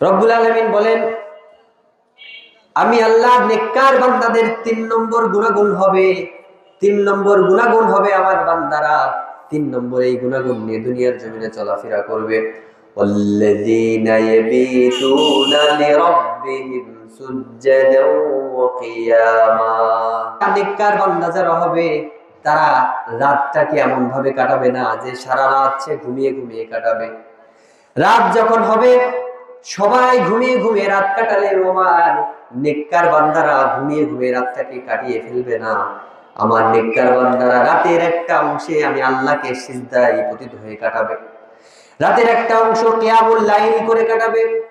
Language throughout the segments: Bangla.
রব্বুল আলমিন বলেন আমি আল্লাহ নেককার বান্দাদের তিন নম্বর গুণাগুণ হবে তিন নম্বর গুণাগুণ হবে আমার বান্দারা তিন নম্বর এই গুণাগুণ নিয়ে দুনিয়ার জমিনে চলাফেরা করবে والذين يبيتون لربهم سجدا وقياما নেককার বান্দা যারা হবে তারা রাতটাকে এমন ভাবে কাটাবে না যে সারা রাত সে ঘুমিয়ে ঘুমিয়ে কাটাবে রাত যখন হবে সবাই ঘুমিয়ে ঘুমিয়ে রাত কাটালে আমার নেককার বান্দারা ঘুমিয়ে ঘুমিয়ে রাতটাকে কাটিয়ে ফেলবে না। আমার নেককার বান্দারা রাতের একটা অংশে আমি আল্লাহকে সিজদায় পতিত হয়ে কাটাবে। রাতের একটা অংশ কেয়ামুল লাইল করে কাটাবে।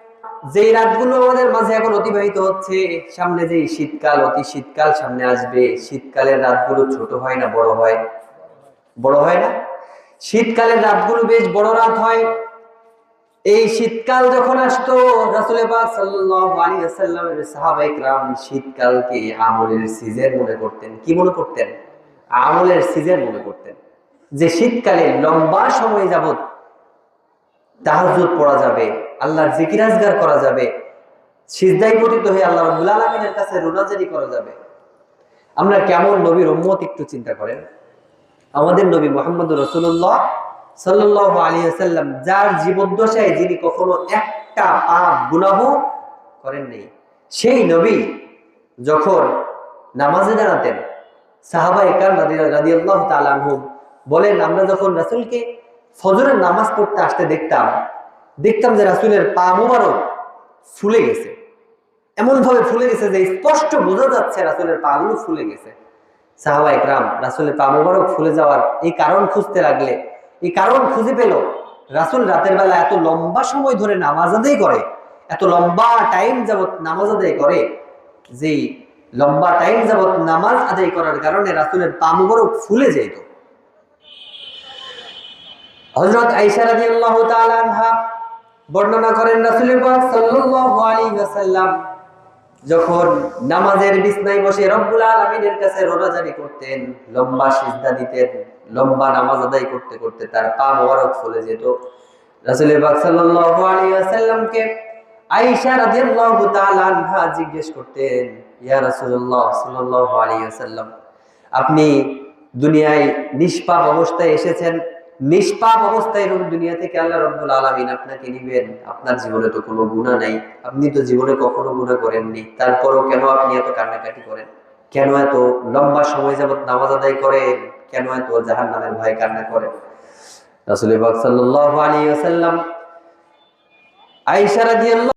যেই রাতগুলো আমাদের মাঝে এখন অতিবাহিত হচ্ছে, সামনে যেই শীতকাল, অতি শীতকাল সামনে আসবে। শীতকালের রাতগুলো ছোট হয় না, বড় হয়। বড় হয় না? শীতকালের রাতগুলো বেশ বড় রাত হয়। এই শীতকাল যখন আসতো রাসুল পাক সাল্লাল্লাহু আলাইহি ওয়াসাল্লামের সাহাবায়ে کرام শীতকালকে আমলের সিজন মনে করতেন কি মনে করতেন আমলের সিজন মনে করতেন যে শীতকালে লম্বা সময় যাবত তাহাজ্জুদ পড়া যাবে আল্লাহর জিকির আজগার করা যাবে সিজদাই পতিত হয়ে আল্লাহ রাব্বুল আলামিনের কাছে রোনাজারি করা যাবে আমরা কেমন নবীর উম্মত একটু চিন্তা করেন আমাদের নবী মোহাম্মদ রসুল্লাহ সাল্লাহ আলী আসাল্লাম যার জীবদ্দশায় যিনি কখনো একটা পাপ গুনাহ করেন নেই। সেই নবী যখন নামাজে দাঁড়াতেন, সাহাবা একার রাদি আল্লাহ তালানহুম বলেন, আমরা যখন রাসুলকে ফজরের নামাজ পড়তে আসতে দেখতাম দেখতাম যে রাসুলের পা মোবারক ফুলে গেছে। এমন ভাবে ফুলে গেছে যে স্পষ্ট বোঝা যাচ্ছে রাসুলের পা গুলো ফুলে গেছে। সাহাবা একরাম, রাসুলের পা মোবারক ফুলে যাওয়ার এই কারণ খুঁজতে লাগলে এই কারণ খুঁজে পেল। রাসুল রাতের বেলা এত লম্বা সময় ধরে নামাজ আদায় করে, এত লম্বা টাইম যাবত নামাজ আদায় করে যে লম্বা টাইম যাবত নামাজ আদায় করার কারণে রাসুলের পা মোবারক ফুলে যেত। হজরত আইসা রাদিয়াল্লাহু তাআলা আনহা বর্ণনা করেন রাসুলের আলাইহি ওয়াসাল্লাম যখন নামাজের বিছনায় বসে রব্বুল আলামিনের কাছে রোনাজারি করতেন, লম্বা সিজদা দিতেন, লম্বা নামাজ আদায় করতে করতে তার পা মোবারক ফুলে যেত। সাল্লাল্লাহু আলাইহি ওয়াসাল্লামকে আয়েশা রাদিয়াল্লাহু তাআলা আনহা জিজ্ঞেস করতেন, ইয়া রাসূলুল্লাহ সাল্লাল্লাহু আলাইহি ওয়াসাল্লাম, আপনি দুনিয়ায় নিষ্পাপ অবস্থায় এসেছেন নিষ্পাপ অবস্থায় এরকম দুনিয়া থেকে আল্লাহ রব্বুল আলমিন আপনাকে নিবেন আপনার জীবনে তো কোনো গুণা নাই। আপনি তো জীবনে কখনো গুণা করেননি। তারপরও কেন আপনি এত কান্নাকাটি করেন? কেন এত লম্বা সময় যাবত নামাজ আদায় করেন? কেন এত জাহান নামের ভয় কান্না করেন? রাসুল বাক সাল্লাহ আলী আসাল্লাম আইসারা দিয়ে